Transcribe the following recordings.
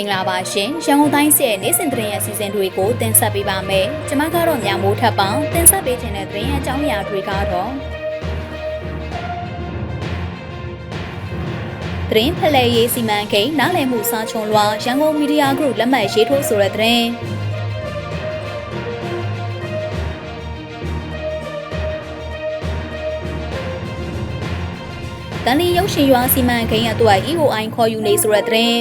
င်္ဂလာပါရှင်ရန်ကုန်တိုင်းရဲ့နေ့စဉ်သတင်းရဲ့အစီအစဉ်တွေကိုတင်ဆက်ပေးပါမယ်ကျွန်မကတော့ညမိုးထပ်ပေါင်းတင်ဆက်ပေးခြင်းတဲ့သတင်းရဲ့အကြောင်းအရာတွေကတော့သတင်းဖလှယ်ရေးစီမံကိန်းနားလည်မှုစာချုံလွှာရန်ကုန်မီဒီယာဂရုလက်မှတ်ရေးထိုးဆိုတဲ့သတင်းတန်လီရုပ်ရှင်ရွာစီမံကိန်းအတွက် EOI ခေါ်ယူနေဆိုတဲ့သတင်း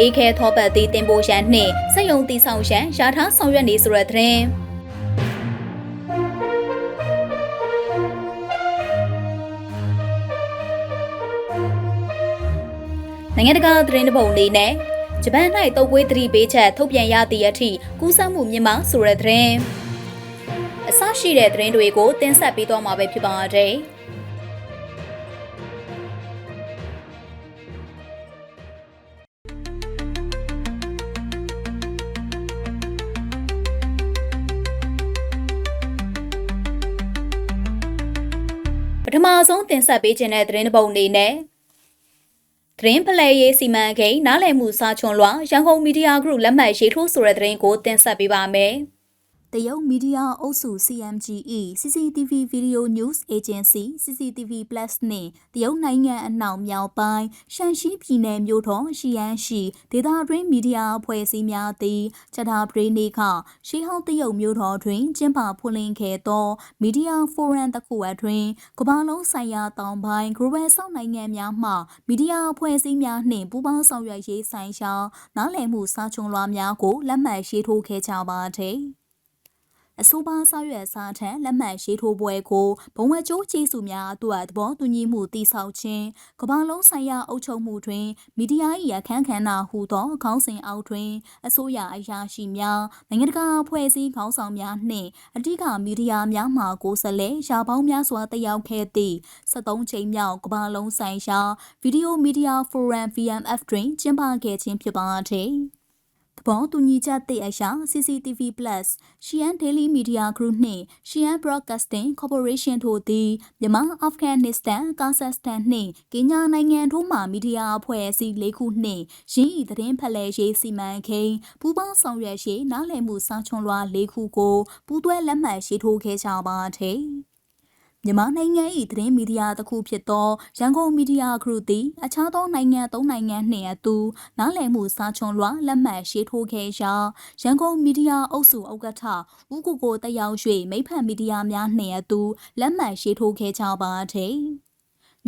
အေခဲထောပတ်တီတင်ပို့ရန်နှင့်စက်ယုံတီဆောင်ရန်ရာထားဆောင်ရွက်နေဆိုတဲ့သတင်းနိုင်ငံတကာသတင်းတပုတ်အနေနဲ့ဂျပန်၌တုပ်ကွေးသတိပေးချက်ထုတ်ပြန်ရသည့်အထိကူးစက်မှုမြင့်မားဆိုတဲ့သတင်းအစရှိတဲ့သတင်းတွေကိုတင်ဆက်ပေးသွားမှာပဲဖြစ်ပါတယ်။ ပထမဆုံးတင်ဆက်ပေးခြင်းတဲ့သတင်းတစ်ပုဒ်အနေနဲ့သတင်းဖလှယ်ရေးစီမံကိန်းနားလည်မှုစာချွန်လွှာရန်ကုန်မီဒီယာဂရုလက်မှတ်ရေးထိုးဆိုတဲ့သတင်းကိုတင်ဆက်ပေးပါမယ်။ တရုတ်မီဒီယာအုပ်စု CMGE CCTV Video News Agency CCTV Plus နှင့်တရုတ်နိုင်ငံအနောက်မြောက်ပိုင်းရှန်ရှီပြည်နယ်မြို့တော်ရှီယန်ရှိဒေသတွင်းမီဒီယာအဖွဲ့အစည်းများသည်ချက်တာပရိနေခရှီဟောင်းတရုတ်မြို့တော်တွင်ကျင်းပဖွင့်လှစ်ခဲ့သောမီဒီယာဖိုရမ်တစ်ခုအတွင်းကမ္ဘာလုံးဆိုင်ရာတောင်ပိုင်း Global South နိုင်ငံများမှမီဒီယာအဖွဲ့အစည်းများနှင့်ပူးပေါင်းဆောင်ရွက်ရေးဆိုင်ရာနားလည်မှုစာချုံလွှာများကိုလက်မှတ်ရေးထိုးခဲ့ကြပါသည်။ အဆိုပါစာရွက်စာထံလက်မှတ်ရေးထိုးပွဲကိုဘုံဝဲကျိုးကျေးစုများအတွက်သဘောတူညီမှုတည်ဆောက်ခြင်းကမ္ဘာလုံးဆိုင်ရာအုပ်ချုပ်မှုတွင်မီဒီယာ၏အခမ်းခဏဟူသောခေါင်းစဉ်အောက်တွင်အစိုးရအရာရှိများနိုင်ငံတကာအဖွဲ့အစည်းခေါင်းဆောင်များနှင့်အဓိကမီဒီယာများမှကိုယ်စားလှယ်ရာပေါင်းများစွာတက်ရောက်ခဲ့သည့်73ချိန်မြောက်ကမ္ဘာလုံးဆိုင်ရာဗီဒီယိုမီဒီယာဖိုရမ် VMF တွင်ကျင်းပခဲ့ခြင်းဖြစ်ပါသည် သဘောတူညီချက်သည့်အရာ CCTV Plus, Xi'an Daily Media Group နှင့် Xi'an Broadcasting Corporation တို့သည်မြန်မာ၊အာဖဂန်နစ္စတန်၊ကာဇက်စတန်နှင့်ကင်ညာနိုင်ငံတို့မှမီဒီယာအဖွဲ့အစည်း၄ခုနှင့်ရင်းဤသတင်းဖလှယ်ရေးစီမံကိန်းပူးပေါင်းဆောင်ရွက်ရေးနားလည်မှုစာချွန်လွှာ၄ခုကိုပူးတွဲလက်မှတ်ရေးထိုးခဲ့ကြပါသည်။ မြန်မာနိုင်ငံ၏သတင်းမီဒီယာတစ်ခုဖြစ်သောရန်ကုန်မီဒီယာဂရုသည်အခြားသောနိုင်ငံသုံးနိုင်ငံနှင့်အတူနားလည်မှုစာချွန်လွှာလက်မှတ်ရေးထိုးခဲ့ရာရန်ကုန်မီဒီယာအုပ်စုဥက္ကဋ္ဌဦးကိုကိုတက်ရောက်၍မိဖက်မီဒီယာများနှင့်အတူလက်မှတ်ရေးထိုးခဲ့ကြပါသည်။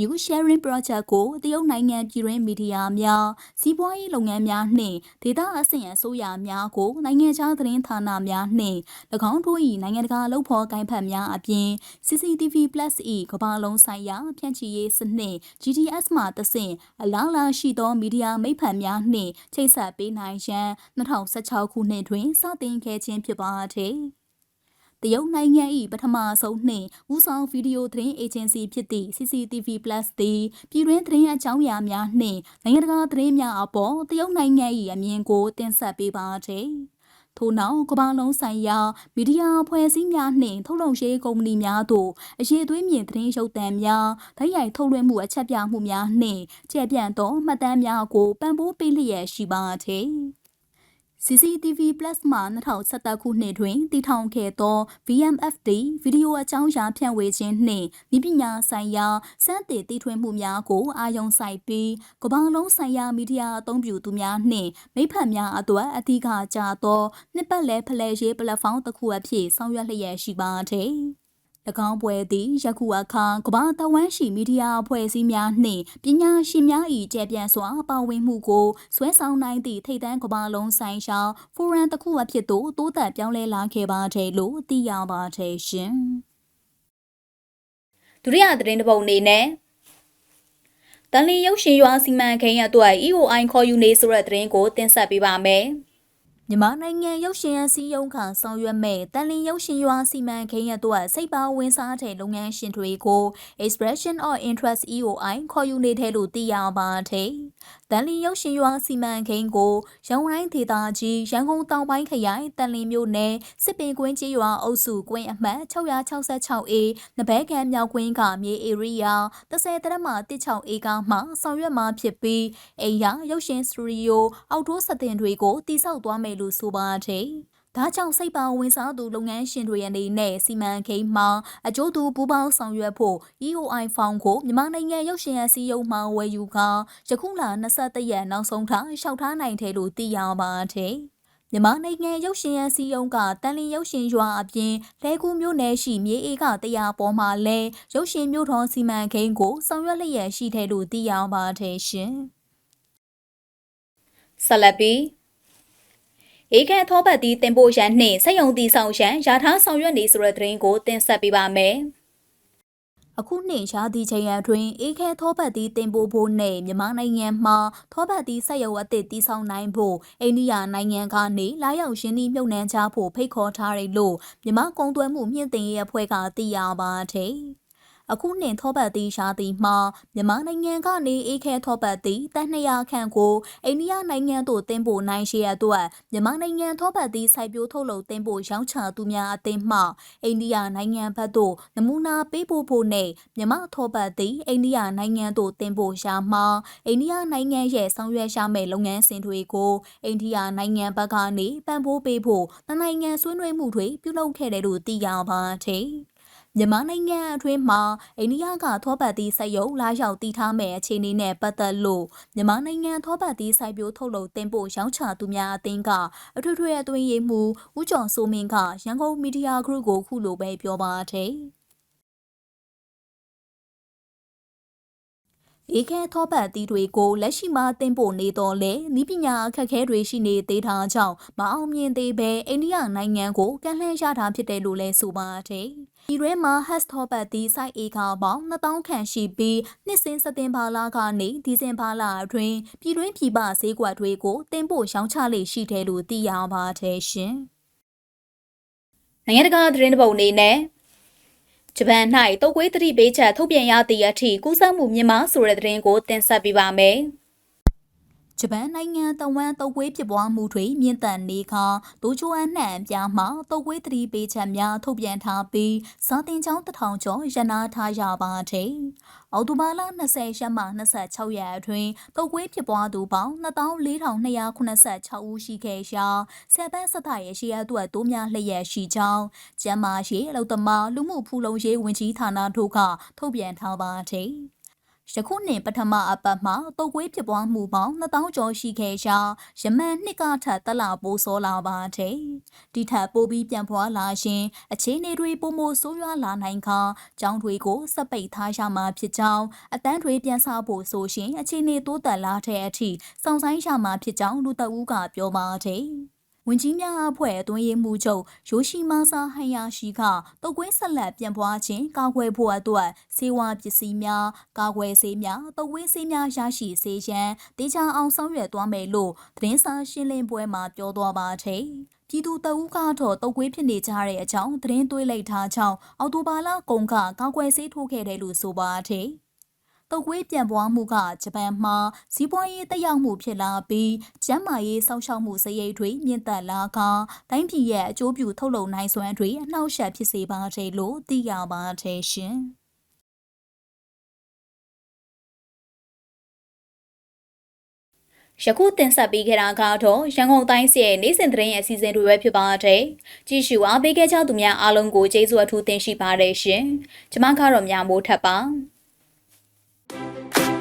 New Sharing Project ကိုတရုတ်နိုင်ငံပြည်တွင်းမီဒီယာများစီးပွားရေးလုပ်ငန်းများနှင့်ဒေသအဆင့်အစိုးရများကိုနိုင်ငံခြားသတင်းဌာနများနှင့်၎င်းတို့၏နိုင်ငံတကာလုပ်ဖော်ကိုင်ဖက်များအပြင် CCTV Plus ၏ကမ္ဘာလုံးဆိုင်ရာဖြန့်ချီရေးစနစ် GTS မှတဆင့်အလားလာရှိသောမီဒီယာမိတ်ဖက်များနှင့်ချိတ်ဆက်ပေးနိုင်ရန်2016ခုနှစ်တွင်စတင်ခဲ့ခြင်းဖြစ်ပါသည်။ တရုတ်နိုင်ငံ၏ပထမဆုံးနှင့်ဦးဆောင်ဗီဒီယိုသတင်းအေဂျင်စီဖြစ်သည့် CCTV Plus သည်ပြည်တွင်းသတင်းအကြောင်းအရာများနှင့်နိုင်ငံတကာသတင်းများအပေါ်တရုတ်နိုင်ငံ၏အမြင်ကိုတင်ဆက်ပေးပါသည်။ထို့နောက်ကမ္ဘာလုံးဆိုင်ရာမီဒီယာဖွဲ့စည်းများနှင့်ထုတ်လုပ်ရေးကုမ္ပဏီများတို့အရေးသွေးမြင့်သတင်းရုပ်သံများဓာတ်ရိုက်ထုတ်လွှင့်မှုအချက်ပြမှုများနှင့်ကျယ်ပြန့်သောမှတ်တမ်းများကိုပံ့ပိုးပေးလျက်ရှိပါသည်။ CCTV Plus မှာ2017ခုနှစ်တွင်တည်ထောင်ခဲ့သော VMFD ဗီဒီယိုအကြောင်းအရာဖြန့်ဝေခြင်းနှင့်ဤပညာဆိုင်ရာစမ်းသစ်တည်ထွင်မှုများကိုအာရုံစိုက်ပြီးကမ္ဘာလုံးဆိုင်ရာမီဒီယာအသုံးပြုသူများနှင့်မိဖက်များအတွက်အထူးကကြသောနှစ်ပတ်လည်ဖလှယ်ရေးပလက်ဖောင်းတစ်ခုအဖြစ်ဆောင်ရွက်လျက်ရှိပါသည်။၎ င်းပွဲသည်ယခုအခါကမ္ဘာတဝန်းရှိမီဒီယာအဖွဲ့အစည်းများနှင့်ပညာရှင်များ၏ကျယ်ပြန့်စွာပါဝင်မှုကိုဆွဲဆောင်နိုင်သည့်ထိပ်တန်းကမ္ဘာလုံးဆိုင်ရာဖိုရမ်တစ်ခုအဖြစ်သို့တိုးတက်ပြောင်းလဲလာခဲ့ပါတယ်လို့သိရပါတယ်ရှင်။ဒုတိယသတင်းတစ်ပုဒ်အနေနဲ့တန်လီရုပ်ရှင်ရွာစီမံကိန်းအတွက် EOI ခေါ်ယူနေဆိုတဲ့သတင်းကိုတင်ဆက်ပေးပါမယ်။ မြန်မာနိုင်ငံရုပ်ရှင်အစည်းအရုံးကဆောင်ရွက်မဲ့တန်လင်းရုပ်ရှင်ရွာစီမံကိန်းအတွက်စိတ်ပါဝင်စားတဲ့လုပ်ငန်းရှင်တွေကို Expression of Interest EOI ခေါ်ယူနေတယ်လို့သိရပါတယ်တန်လီရုပ်ရှင်ရွာစီမံကိန်းကိုရန်ကုန်တိုင်းဒေသကြီးရန်ကုန်တောင်ပိုင်းခရိုင်တန်လီမြို့နယ်စစ်ပင်ကွင်းကျေးရွာအုပ်စုကွင်းအမှတ်666 A နဘဲကန်မြောက်ကွင်းကမြေဧရိယာ30တရမ16ဧကမှဆောင်ရွက်မှာဖြစ်ပြီးအိမ်ရရုပ်ရှင်စတူဒီယိုအောက်တိုးစတင်တွေကိုတည်ဆောက်သွားမယ်လို့ဆိုပါတယ်။ ဒါကြောင့်စိတ်ပါဝင်စားသူလုပ်ငန်းရှင်တွေအနေနဲ့စီမံကိန်းမှာအကျိုးတူပူးပေါင်းဆောင်ရွက်ဖို့ EOI ဖောင်ကိုမြန်မာနိုင်ငံရုပ်ရှင်အစည်းအရုံးမှဝယ်ယူကယခုလ23ရက်နောက်ဆုံးထားလျှောက်ထားနိုင်တယ်လို့သိရပါတယ်။မြန်မာနိုင်ငံရုပ်ရှင်ရစီယုံကတန်လင်းရုပ်ရှင်ရွာအပြင်လဲကူမြို့နယ်ရှိမြေအေကတရားပေါ်မှာလဲရုပ်ရှင်မြို့တော်စီမံကိန်းကိုဆောင်ရွက်လျက်ရှိတယ်လို့သိရပါတယ်ရှင်။ဆလပီ အေခန့်သောဘတ်တီတင်ပို့ရန်နှင့်စက်ယုံတီဆောင်ရန်ယာထားဆောင်ရွက်နေဆိုတဲ့သတင်းကိုတင်ဆက်ပေးပါမယ်။အခုနှစ်ရာသီချိန်အတွင်းအေခဲသောဘတ်တီတင်ပို့ဖို့နဲ့မြန်မာနိုင်ငံမှာသောဘတ်တီဆက်ရုပ်အသစ်တီဆောင်နိုင်ဖို့အိန္ဒိယနိုင်ငံကနေလာရောက်ရင်းနှီးမြှုပ်နှံကြဖို့ဖိတ်ခေါ်ထားတယ်လို့မြန်မာကုန်သွယ်မှုမြင့်တင်ရေးအဖွဲ့ကသိရပါတယ်။ အခုနှင်ထောပတ်သီးရှားသည်မှာမြန်မာနိုင်ငံကနေအေးခဲထောပတ်သီးတန်200ခန့်ကိုအိန္ဒိယနိုင်ငံသို့တင်ပို့နိုင်ရှိရအတွက်မြန်မာနိုင်ငံထောပတ်သီးစိုက်ပျိုးထုတ်လုပ်တင်ပို့ရောင်းချသူများအသင်းမှအိန္ဒိယနိုင်ငံဘက်သို့နမူနာပေးပို့ဖို့နဲ့မြန်မာထောပတ်သီးအိန္ဒိယနိုင်ငံသို့တင်ပို့ရှာမှာအိန္ဒိယနိုင်ငံရဲ့ဆောင်ရွက်ရှာမဲ့လုပ်ငန်းစဉ်တွေကိုအိန္ဒိယနိုင်ငံဘက်ကနေပံ့ပိုးပေးဖို့နိုင်ငံဆွေးနွေးမှုတွေပြုလုပ်ခဲ့တယ်လို့သိရပါတယ်။ မြန်မာနိုင်ငံအတွင်းမှာအိန္ဒိယကသောပတ်သီးစိုက်ရုံလာရောက်တည်ထားမဲ့အခြေအနေနဲ့ပတ်သက်လို့မြန်မာနိုင်ငံသောပတ်သီးစိုက်ပျိုးထုတ်လုပ်တင်ပို့ရောင်းချသူများအသင်းကအထွေထွေအတွင်းရေးမှူးဦးကျော်စိုးမင်းကရန်ကုန်မီဒီယာဂရုကိုခုလိုပဲပြောပါတယ်။ ဧကဲထောပတ်တီးတွေကိုလက်ရှိမှာတင်ပို့နေတော့လေဤပညာအခက်အခဲတွေရှိနေသေးတာကြောင့်မအောင်မြင်သေးပဲအိန္ဒိယနိုင်ငံကိုကန့်လှည့်ရတာဖြစ်တယ်လို့လဲဆိုပါတယ်။ဒီရဲမှာ has ထောပတ်တီး site ဧကပေါင်း2000ခန့်ရှိပြီးနှစ်စဉ်စက်တင်ဘာလကနေဒီဇင်ဘာလအတွင်းပြည်တွင်းပြည်ပဈေးကွက်တွေကိုတင်ပို့ရောင်းချလေရှိတယ်လို့သိရပါတယ်ရှင်။နိုင်ငံတကာသတင်းတပုတ်အနေနဲ့ ဂျပန်၌တုတ်ကွေးသတိပေးချက်ထုတ်ပြန်ရသည့်အထိကူးစက်မှုမြင့်မားဆိုတဲ့သတင်းကိုတင်ဆက်ပေးပါမယ်။ ဂျပန်နိုင်ငံတဝမ်းတုပ်ကွေးဖြစ်ပွားမှုတွေမြင့်တက်နေခါဒိုချိုအန်နှံ့ပြားမှာတုပ်ကွေးသတိပေးချက်များထုတ်ပြန်ထားပြီးစာတင်ကျောင်းတထောင်ကျော်ရနာထားရပါတယ်။အော်တိုဘာလ20ရက်မှ26ရက်အတွင်းတုပ်ကွေးဖြစ်ပွားသူပေါင်း2486ဦးရှိခဲ့ရာဆယ်ပန်းစသရဲ့ရှိရအတွက်တိုးများလျက်ရှိကြောင်းကျန်းမာရေးအလုပ်သမားလူမှုဖူလုံရေးဝန်ကြီးဌာနတို့ကထုတ်ပြန်ထားပါတယ်။ ယခုနှစ်ပထမအပတ်မှာတုတ်ကွေးဖြစ်ပွားမှုပေါင်း2000ကျော်ရှိခဲ့ရာယမန်နှစ်ကထပ်တလပိုးစောလာပါတယ်။ဒီထက်ပိုပြီးပြန်ပွားလာရင်အခြေအနေတွေပုံမဆိုးရွားလာနိုင်ခါကျောင်းတွေကိုစပိတ်ထားရမှာဖြစ်ကြောင်းအတန်းတွေပြန်ဆဖို့ဆိုရှင်အခြေအနေတိုးတက်လာတဲ့အထိစောင့်ဆိုင်ရမှာဖြစ်ကြောင်းလူတအူးကပြောပါတယ်။ ဝင်ကြီးများအဖွဲ့အတွင်းရေးမှူးချုပ်ယိုရှိမာဆာဟန်ယာရှိကတုတ်ကွင်းဆက်လက်ပြန်ပွားခြင်းကာကွယ်ဖို့အတွက်စေဝါပစ္စည်းများကာကွယ်ဆေးများတုတ်ကွင်းဆေးများရရှိစေရန်တေချာအောင်ဆောင်ရွက်သွားမယ်လို့သတင်းစာရှင်းလင်းပွဲမှာပြောသွားပါတယ်။ပြည်သူတအူးကတော့တုတ်ကွေးဖြစ်နေကြတဲ့အကြောင်းသတင်းသွေးလိုက်ထားကြောင်းအော်တိုဘာလကုန်ကကောက်ွယ်ဆေးထိုးခဲ့တယ်လို့ဆိုပါတယ်။ တုပ်ကွေးပြန်ပွားမှုကဂျပန်မှာစီးပွားရေးတက်ရောက်မှုဖြစ်လာပြီးကျန်းမာရေးစောင့်ရှောက်မှုစရိတ်တွေမြင့်တက်လာကတိုင်းပြည်ရဲ့အကျိုးပြုထုတ်လုပ်နိုင်စွမ်းတွေအနှောက်အယှက်ဖြစ်စေပါတယ်လို့သိရပါတယ်ရှင်။ယခုတင်ဆက်ပေးခဲ့တာကတော့ရန်ကုန်တိုင်းစီရဲ့နေ့စဉ်သတင်းရဲ့အစီအစဉ်တွေပဲဖြစ်ပါတယ်။ကြည့်ရှုအားပေးခဲ့ကြသူများအားလုံးကိုကျေးဇူးအထူးတင်ရှိပါတယ်ရှင်။ကျွန်မကတော့မြမိုးထပ်ပါ။ Thank you.